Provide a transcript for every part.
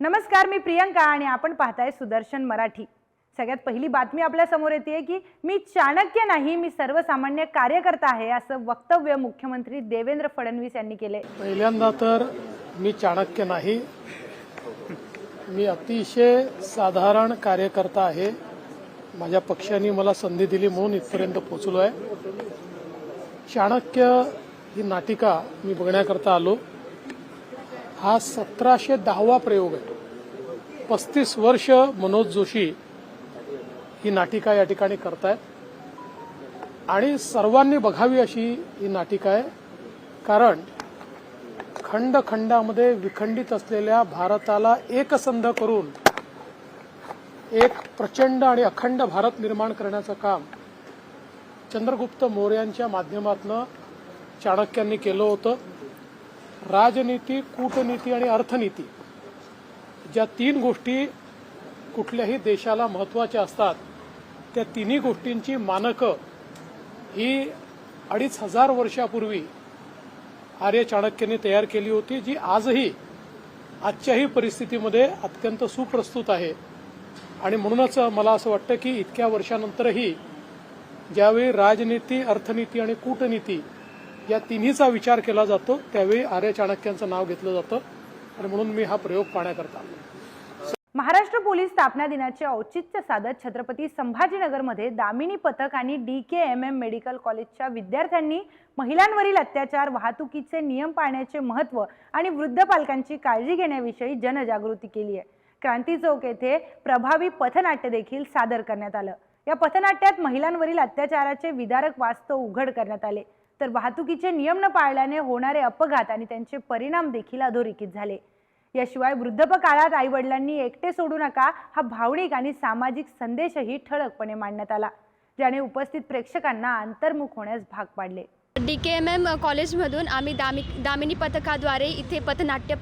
नमस्कार मी प्रियंका आणि आपण पाहताय सुदर्शन मराठी. सगळ्यात पहिली बातमी आपल्यासमोर येते की मी चाणक्य नाही मी सर्वसामान्य कार्यकर्ता आहे असं वक्तव्य मुख्यमंत्री देवेंद्र फडणवीस यांनी केले पहिल्यांदा तर मी चाणक्य नाही. मी अतिशय साधारण कार्यकर्ता आहे. माझ्या पक्षाने मला संधी दिली म्हणून इथपर्यंत पोचलो आहे चाणक्य ही नाटिका मी बघण्याकरता आलो. हा सतराशे दहावा प्रयोग आहे. पस्तीस वर्ष मनोज जोशी ही नाटिका या ठिकाणी करतायत. आणि सर्वांनी बघावी अशी ही नाटिका आहे. कारण खंड खंडामध्ये विखंडित असलेल्या भारताला एकसंध करून एक प्रचंड आणि अखंड भारत निर्माण करण्याचं काम चंद्रगुप्त मौर्यांच्या माध्यमातून चाणक्यांनी केलं होतं. राजनीती कूटनीती आणि अर्थनीती ज्या तीन गोष्टी कुठल्याही देशाला महत्त्वाच्या असतात त्या तिन्ही गोष्टींची मानकं ही अडीच हजार वर्षापूर्वी आर्य चाणक्यांनी तयार केली होती जी आजही आजच्याही परिस्थितीमध्ये अत्यंत सुप्रस्तुत आहे. आणि म्हणूनच मला असं वाटतं की इतक्या वर्षानंतरही ज्यावेळी राजनीती अर्थनीती आणि कूटनीती या तिन्हीचा विचार केला जातो त्यावेळी आर्य चाणक्यांचं नाव घेतलं जातं. आणि म्हणून मी हा प्रयोग पाहण्याकरता महाराष्ट्र पोलीस स्थापना दिनाचे औचित्य साधत छत्रपती संभाजीनगरमध्ये दामिनी पथक आणि D K M M medical कॉलेजच्या विद्यार्थ्यांनी महिलांवरील अत्याचार वाहतुकीचे नियम पाळण्याचे महत्त्व आणि वृद्ध पालकांची काळजी घेण्याविषयी जनजागृती केली आहे. क्रांती चौक येथे प्रभावी पथनाट्य देखील सादर करण्यात आलं. या पथनाट्यात महिलांवरील अत्याचाराचे विदारक वास्तव उघड करण्यात आले. तर वाहतुकीचे नियम न पाळल्याने होणारे अपघात आणि त्यांचे परिणाम देखील अधोरेखित झाले. याशिवाय वृद्धपकाळात आई वडिलांनी एकटे सोडू नका हा भावनिक आणि सामाजिक संदेशही ठळकपणे मांडण्यात आला ज्याने उपस्थित प्रेक्षकांना अंतर्मुख होण्यास भाग पाडले. डी के एम एम कॉलेजमधून आम्ही दामी दामिनी पथकाद्वारे इथे पथनाट्य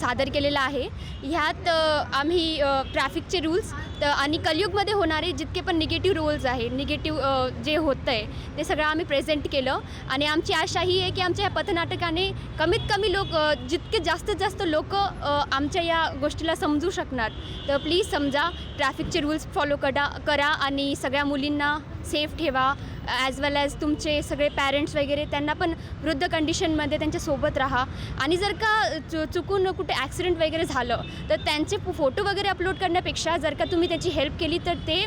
सादर केलेलं आहे. ह्यात आम्ही ट्रॅफिकचे रूल्स तर आणि कलयुगमध्ये होणारे जितके पण निगेटिव्ह रोल्स आहे निगेटिव्ह जे होतं आहे ते सगळं आम्ही प्रेझेंट केलं. आणि आमची आशा ही आहे की आमच्या या पथनाटकाने कमीत कमी लोक जितके जास्तीत जास्त लोक आमच्या या गोष्टीला समजू शकणार. तर प्लीज समजा ट्रॅफिकचे रूल्स फॉलो करा करा आणि सगळ्या मुलींना सेफ ठेवा ॲज वेल ॲज तुमचे सगळे पॅरेंट्स वगैरे त्यांना पण वृद्ध कंडिशनमध्ये त्यांच्यासोबत राहा. आणि जर का चु चुकून कुठे ॲक्सिडेंट वगैरे झालं तर त्यांचे फोटो वगैरे अपलोड करण्यापेक्षा जर का तुम्ही त्याची हेल्प केली तर ते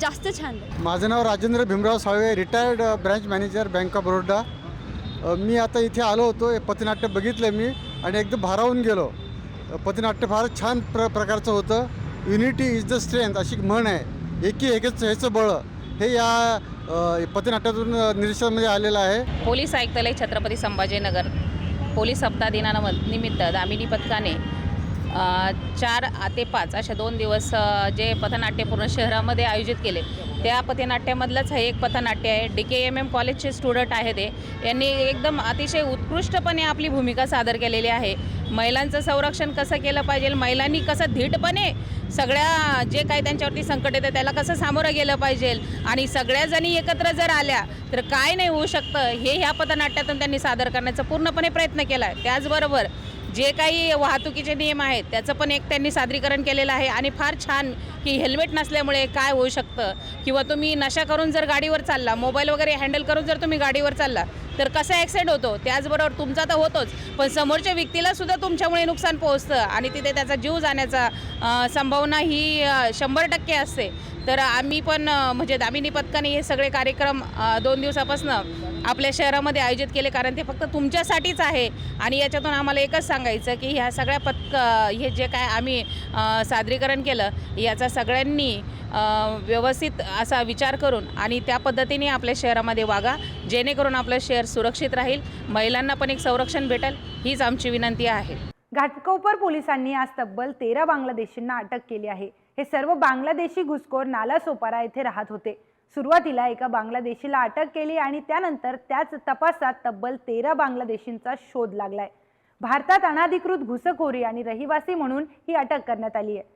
जास्त छान माझं नाव Rajendra Bhimrao Salve retired branch manager bank of Baroda मी आता इथे आलो होतो पथनाट्य बघितलं मी आणि एकदम भारावून गेलो. पथनाट्य फार छान प्र प्रकारचं होतं. युनिटी इज द स्ट्रेंथ अशी म्हण आहे. एकी एकच ह्याचं बळ. हे या अ, पथनाट्यातून निरीक्षणामध्ये आलेलं आहे. पोलीस आयुक्तालय छत्रपती संभाजीनगर. पोलीस सप्ताह दिनानिमित्त दामिनी पथकाने चार ते पाच अशा दोन दिवस जे पथनाट्य पूर्ण शहरामध्ये आयोजित केले. त्या पथनाट्यामधलंच हे एक पथनाट्य आहे. डी के एम एम कॉलेजचे स्टुडंट आहे ते. यांनी एकदम अतिशय उत्कृष्टपणे आपली भूमिका सादर केलेली आहे. महिलांचं संरक्षण कसं केलं पाहिजे? महिलांनी कसं धीटपणे सगळ्या जे काही त्यांच्यावरती संकट येतं त्याला कसं सामोरं गेलं पाहिजे? आणि सगळ्या जणी एकत्र जर आल्या तर काय नाही होऊ शकतं? हे ह्या पथनाट्यातून त्यांनी सादर करण्याचा पूर्णपणे प्रयत्न केला आहे त्याचबरोबर जे काही वाहतुकीचे नियम आहेत त्याचं पण एक त्यांनी सादरीकरण केलेलं आहे. आणि फार छान की हेल्मेट नसल्यामुळे काय होऊ शकतं? किंवा तुम्ही नशा करून जर गाडीवर चालला मोबाईल वगैरे हँडल करून जर तुम्ही गाडीवर चालला तर कसा ॲक्सिडेंट होतो? त्याचबरोबर तुमचा तर होतोच पण समोरच्या व्यक्तीला सुद्धा तुमच्यामुळे नुकसान पोहोचतं आणि तिथे त्याचा जीव जाण्याचा संभावना ही शंभर टक्के असते. तर आम्ही पण म्हणजे दामिनी पथकाने हे सगळे कार्यक्रम दोन दिवसापासून आपल्या शहरामध्ये आयोजित केले कारण ते फक्त तुमच्यासाठीच आहे. आणि याच्यातून आम्हाला एकच सांगायचं की ह्या सगळ्या पथक हे जे काय आम्ही सादरीकरण केलं याचा सगळ्यांनी व्यवस्थित असा विचार करून आणि त्या पद्धतीने आपल्या शहरामध्ये वागा जेणेकरून आपलं शहर सुरक्षित राहील. महिलांना पण एक संरक्षण भेटेल हीच आमची विनंती आहे. घाटकोपर पोलिसांनी आज तब्बल तेरा बांगलादेशींना अटक केली आहे. हे सर्व बांगलादेशी घुसखोर नाला सोपारा येथे राहत होते. सुरुवातीला एका बांगलादेशीला अटक केली आणि त्यानंतर त्याच तपासात तब्बल तेरा बांगलादेशींचा शोध लागलाय. भारतात अनाधिकृत घुसखोरी आणि रहिवासी म्हणून ही अटक करण्यात आली आहे.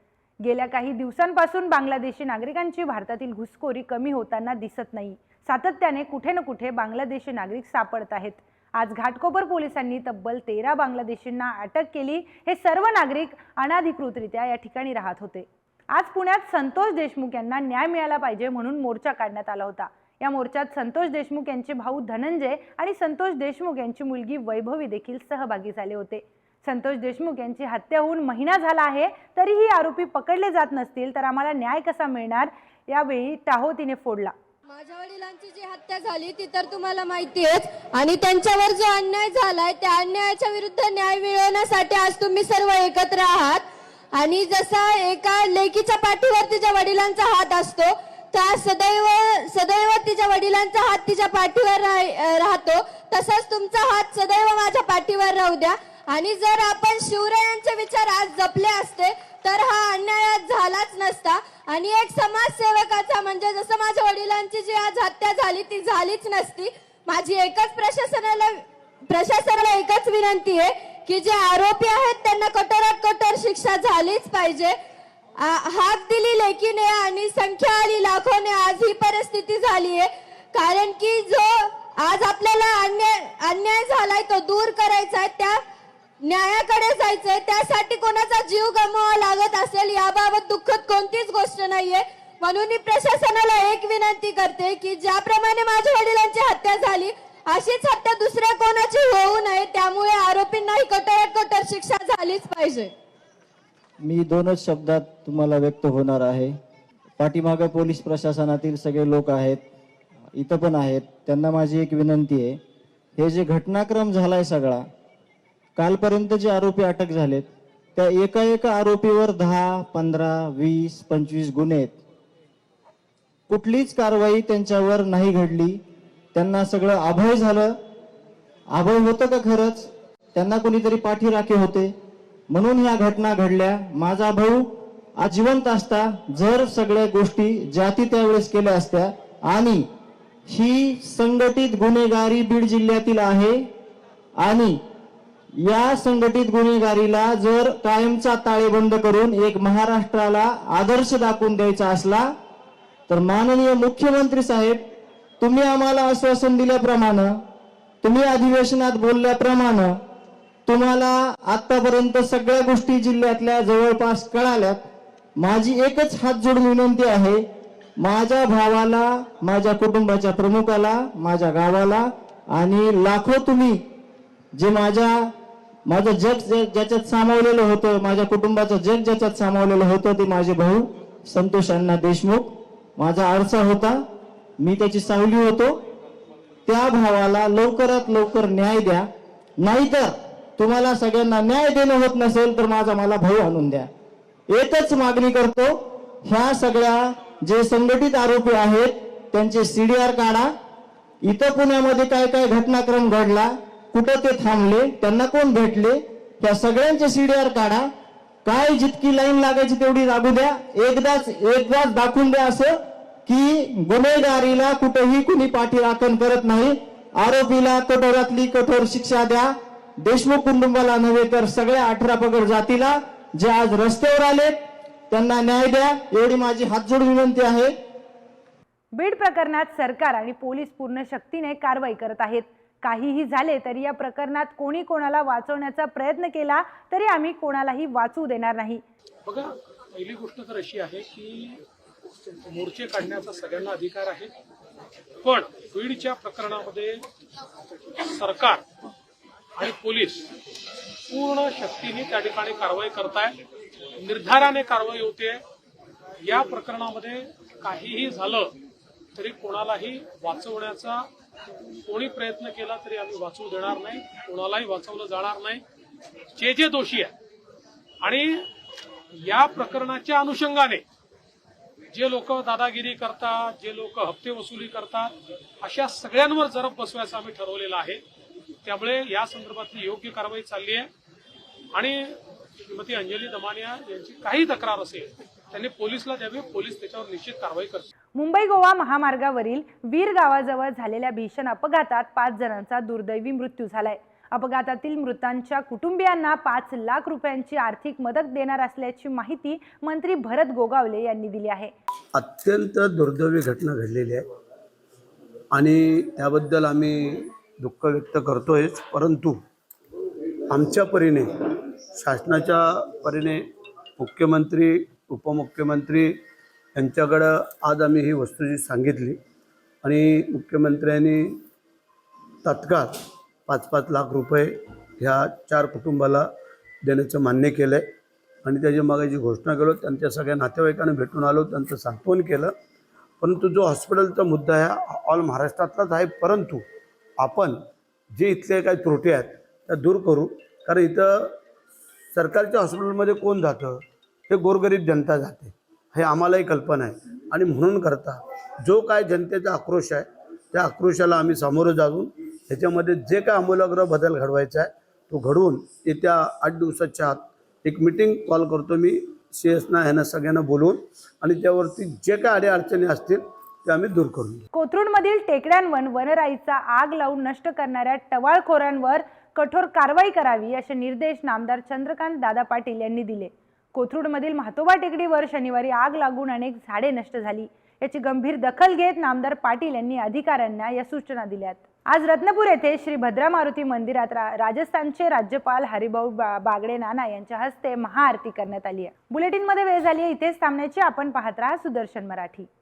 गेल्या काही दिवसांपासून बांगलादेशी नागरिकांची भारतातील घुसखोरी कमी होताना दिसत नाही. सातत्याने कुठे ना कुठे बांगलादेशी नागरिक सापडत आहेत. आज घाटकोपर पोलिसांनी तब्बल तेरा बांगलादेशींना अटक केली. हे सर्व नागरिक अनाधिकृतरित्या या ठिकाणी राहत होते. आज पुण्यात संतोष देशमुख यांना न्याय मिळाला पाहिजे म्हणून मोर्चा काढण्यात आला होता. या मोर्चात संतोष देशमुख यांचे भाऊ धनंजय आणि संतोष देशमुख यांची मुलगी वैभवी देखील सहभागी झाले होते. संतोष देशमुख यांची हत्या होऊन महिना झाला आहे तरीही आरोपी पकडले जात नसतील तर आम्हाला न्याय कसा मिळणार? यावेळी टाहो तिने फोडला. माझ्या वडिलांची जी हत्या झाली ती तर तुम्हाला माहिती आहे आणि त्यांच्यावर जो अन्याय झालाय त्या अन्यायाच्या विरुद्ध न्याय मिळवण्यासाठी आज तुम्ही सर्व एकत्र आहात. आणि जसा एका लेकीच्या पाठीवर तिच्या वडिलांचा हात असतो त्या सदैव सदैव तिच्या वडिलांचा हात तिच्या पाठीवर राहतो. तसाच तुमचा हात सदैव माझ्या पाठीवर राहू द्या. आणि जर आपण शिवरायांचे विचार आज जपले असते तर हा अन्याय झालाच नसता. आणि एक समाजसेवकाचा म्हणजे जसं माझ्या वडिलांची जी आज हत्या झाली ती झालीच नसती. माझी एकच प्रशासनाला प्रशासनाला एकच विनंती आहे की जे आरोपी आहेत त्यांना कठोरात कठोर शिक्षा झालीच पाहिजे. आ- हाक दिली लेकीने आणि संख्या आली लाखोने. आज ही परिस्थिती झाली आहे कारण की जो आज आपल्याला अन्याय अन्याय झालाय तो दूर करायचा आहे त्या न्यायाकडे जायचंय. त्यासाठी कोणाचा जीव गमवावा लागत असेल याबाबत दुःखद कोणतीच गोष्ट नाहीये. म्हणून मी प्रशासनाला एक विनंती करते की ज्याप्रमाणे माझ्या वडिलांची हत्या झाली अशीच हत्या दुसऱ्या कोणाची होऊ नये त्यामुळे आरोपींनाही कठोरात कठोर शिक्षा झालीच पाहिजे. मी दोनच शब्दात तुम्हाला व्यक्त होणार आहे. पाठीमागं पोलीस प्रशासनातील सगळे लोक आहेत इथं पण आहेत त्यांना माझी एक विनंती आहे. हे जे घटनाक्रम झालाय सगळा कालपर्यंत जे आरोपी अटक झालेत त्या एका एका आरोपीवर दहा पंधरा वीस पंचवीस गुन्हे आहेत. कुठलीच कारवाई त्यांच्यावर नाही घडली. त्यांना सगळं अभय झालं. अभय होतं का खरंच? त्यांना कोणीतरी पाठीराखे होते. म्हणून ह्या घटना घडल्या. माझा भाऊ आजिवंत असता. जर सगळ्या गोष्टी जाती त्यावेळेस केल्या असत्या. आणि ही संघटित गुन्हेगारी बीड जिल्ह्यातील आहे. आणि या संघटित गुन्हेगारीला जर कायमचा ताळेबंद करून एक महाराष्ट्राला आदर्श दाखवून द्यायचा असला तर माननीय मुख्यमंत्री साहेब तुम्ही आम्हाला आश्वासन दिल्याप्रमाणे तुम्ही अधिवेशनात बोलल्याप्रमाणे तुम्हाला आतापर्यंत सगळ्या गोष्टी जिल्ह्यातल्या जवळपास कळाल्यात. माझी एकच हात जोडून विनंती आहे माझ्या भावाला माझ्या कुटुंबाच्या प्रमुखाला माझ्या गावाला आणि लाखो तुम्ही जे माझ्या माझं जग ज्याच्यात सामावलेलं होतं माझ्या कुटुंबाचं जग ज्याच्यात सामावलेलं होतं ते माझे भाऊ संतोष अण्णा देशमुख. माझा आरसा होता. मी त्याची सावली होतो. त्या भावाला लवकरात लवकर न्याय द्या. नाहीतर तुम्हाला सगळ्यांना न्याय देणं होत नसेल तर माझा मला भाऊ आणून द्या. एकच मागणी करतो ह्या सगळ्या जे संघटित आरोपी आहेत त्यांचे सीडीआर काढा. इथं पुण्यामध्ये काय काय घटनाक्रम घडला कुठं ते थांबले त्यांना कोण भेटले त्या सगळ्यांचे सीडीआर काढा. काय जितकी लाईन लागायची तेवढी लागू द्या. एकदाच एकदाच दाखवून द्या असं की गुन्हेगारीला कुठेही कुणी पाठीराखण करत नाही. आरोपीला कठोरातली कठोर शिक्षा द्या. देशमुख कुटुंबाला नव्हे तर सगळ्या अठरा पगड जातीला जे आज रस्त्यावर आले त्यांना न्याय द्या. एवढी माझी हात जोड विनंती आहे. बीड प्रकरणात सरकार आणि पोलीस पूर्ण शक्तीने कारवाई करत आहेत. काहीही झाले तरी या प्रकरणात कोणी कोणाला वाचवण्याचा प्रयत्न केला तरी आम्ही कोणालाही वाचू देणार नाही. बघा पहिली गोष्ट तर अशी आहे की मोर्चे काढण्याचा सगळ्यांना अधिकार आहे. पण बीडच्या प्रकरणामध्ये सरकार आणि पोलीस पूर्ण शक्तीने त्या ठिकाणी कारवाई करताय निर्धाराने कारवाई होते. या प्रकरणामध्ये काहीही झालं तरी कोणालाही वाचवण्याचा कोणी प्रयत्न केला तरी आम्ही वाचवू देणार नाही कोणालाही वाचवलं जाणार नाही. जे जे दोषी आहे आणि या प्रकरणाच्या अनुषंगाने जे लोक दादागिरी करतात जे लोक हप्ते वसुली करतात अशा सगळ्यांवर जरब बसवायचं आम्ही ठरवलेलं आहे. त्यामुळे या संदर्भातली योग्य कारवाई चालली आहे. आणि श्रीमती अंजली दमानिया यांची काही तक्रार असेल त्यांनी पोलिसला द्यावी पोलीस त्याच्यावर निश्चित कारवाई करतील. मुंबई गोवा महामार्गावरील वीर गावाजवळ झालेल्या भीषण अपघातात पाच जणांचा दुर्दैवी मृत्यू झालाय. अपघातातील मृतांच्या कुटुंबियांना पाच लाख रुपयांची आर्थिक मदत देणार असल्याची माहिती मंत्री भरत गोगावले यांनी दिली आहे. अत्यंत दुर्दैवी घटना घडलेली आहे. आणि त्याबद्दल आम्ही दुःख व्यक्त करतोयच परंतु आमच्या परीने शासनाच्या परीने मुख्यमंत्री उपमुख्यमंत्री यांच्याकडं आज आम्ही ही वस्तूची सांगितली. आणि मुख्यमंत्र्यांनी तत्काळ पाच पाच लाख रुपये ह्या चार कुटुंबाला देण्याचं मान्य केलं आहे आणि त्याच्या मागायची जी घोषणा केलो त्यांच्या सगळ्या नातेवाईकांना भेटून आलो त्यांचं सांत्वन केलं. परंतु जो हॉस्पिटलचा मुद्दा आहे ऑल महाराष्ट्रातलाच आहे. परंतु आपण जे इथले काही त्रुटी आहेत त्या दूर करू. कारण इथं सरकारच्या हॉस्पिटलमध्ये कोण जातं? हे गोरगरीब जनता जाते. हे आम्हालाही कल्पना आहे. आणि म्हणून करता जो काय जनतेचा आक्रोश आहे त्या आक्रोशाला आम्ही सामोरं जाऊन ह्याच्यामध्ये जे काय आमूलाग्र बदल घडवायचा आहे तो घडवून येत्या आठ दिवसाच्या आत एक मिटिंग कॉल करतो मी सी एसना ह्यांना सगळ्यांना बोलवून आणि त्यावरती जे काय अडीअडचणी असतील ते आम्ही दूर करून कोथरूडमधील टेकड्यांवर वनराईचा आग लावून नष्ट करणाऱ्या टवाळखोरांवर कठोर कारवाई करावी असे निर्देश नामदार चंद्रकांत दादा पाटील यांनी दिले. कोथरूडमधील म्हातोबा टेकडीवर शनिवारी आग लागून अनेक झाडे नष्ट झाली. याची गंभीर दखल घेत नामदार पाटील यांनी अधिकाऱ्यांना या सूचना दिल्यात. आज रत्नपूर येथे श्री भद्रा मारुती मंदिरात रा- राजस्थानचे राज्यपाल हरिभाऊ बा- बागडे नाना यांच्या हस्ते महाआरती करण्यात आली आहे. बुलेटिनमध्ये वेळ झाली आहे इथेच थांबण्याची आपण पाहत राहा सुदर्शन मराठी.